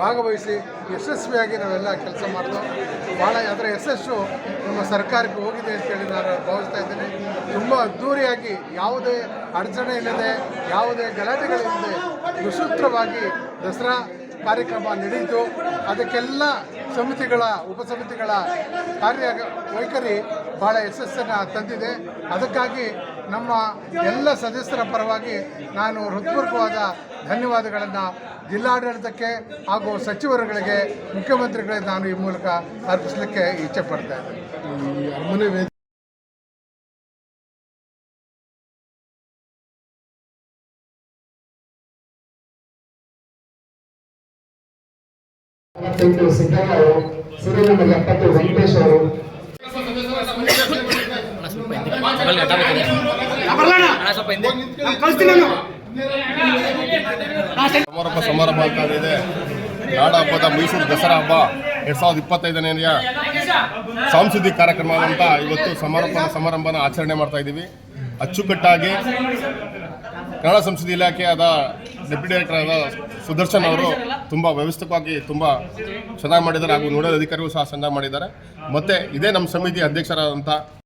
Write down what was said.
ಭಾಗವಹಿಸಿ ಯಶಸ್ವಿಯಾಗಿ ನಾವೆಲ್ಲ ಕೆಲಸ ಮಾಡ್ತೋ ಭಾಳ ಅದರ ಯಶಸ್ಸು ನಮ್ಮ ಸರ್ಕಾರಕ್ಕೆ ಹೋಗಿದೆ ಅಂತೇಳಿ ನಾನು ಭಾವಿಸ್ತಾ ಇದ್ದೇನೆ. ತುಂಬ ಅದ್ಧೂರಿಯಾಗಿ ಯಾವುದೇ ಅಡಚಣೆ ಇಲ್ಲದೆ, ಯಾವುದೇ ಗಲಾಟೆಗಳಿಲ್ಲದೆ ಸುಸೂತ್ರವಾಗಿ ದಸರಾ ಕಾರ್ಯಕ್ರಮ ನಡೆಯಿತು ಅದಕ್ಕೆಲ್ಲ ಸಮಿತಿಗಳ, ಉಪಸಮಿತಿಗಳ ಕಾರ್ಯ ವೈಖರಿ ಭಾಳ ಯಶಸ್ಸನ್ನು ತಂದಿದೆ. ಅದಕ್ಕಾಗಿ ನಮ್ಮ ಎಲ್ಲ ಸದಸ್ಯರ ಪರವಾಗಿ ನಾನು ಹೃತ್ಪೂರ್ವಕವಾದ ಧನ್ಯವಾದಗಳನ್ನು ಜಿಲ್ಲಾಡಳಿತಕ್ಕೆ ಹಾಗೂ ಸಚಿವರುಗಳಿಗೆ, ಮುಖ್ಯಮಂತ್ರಿಗಳಿಗೆ ನಾನು ಈ ಮೂಲಕ ಅರ್ಪಿಸಲಿಕ್ಕೆ ಇಚ್ಛೆ ಪಡ್ತಾ ಇದ್ದೇನೆ. ಸೀರಿಯಲ್ ನಂಬರ್ ಎಪ್ಪತ್ತು ವೆಂಕಟೇಶ್ ಅವರು ಸಮಾರೋಪ ಸಮಾರಂಭ ಆಗ್ತಾ ಇದೆ. ನಾಡ ಹಬ್ಬದ ಮೈಸೂರು ದಸರಾ ಹಬ್ಬ ಎರಡ್ ಸಾವಿರದ ಇಪ್ಪತ್ತೈದನೆಯ ಸಾಂಸ್ಕೃತಿಕ ಕಾರ್ಯಕ್ರಮ ಅಂತ ಇವತ್ತು ಸಮಾರೋಪ ಸಮಾರಂಭನ ಆಚರಣೆ ಮಾಡ್ತಾ ಇದ್ದೀವಿ. ಅಚ್ಚುಕಟ್ಟಾಗಿ ಕನ್ನಡ ಸಂಸ್ಕೃತಿ ಇಲಾಖೆಯಾದ ಡೆಪ್ಯೂಟಿ ಡೈರೆಕ್ಟರ್ ಆದ ಸುದರ್ಶನ್ ಅವರು ತುಂಬ ವ್ಯವಸ್ಥಿತವಾಗಿ ತುಂಬ ಚೆನ್ನಾಗಿ ಮಾಡಿದ್ದಾರೆ ಹಾಗೂ ನೋಡಲ್ ಅಧಿಕಾರಿಗಳು ಸಹ ಚೆನ್ನಾಗಿ ಮಾಡಿದ್ದಾರೆ. ಮತ್ತೆ ಇದೇ ನಮ್ಮ ಸಮಿತಿ ಅಧ್ಯಕ್ಷರಾದಂಥ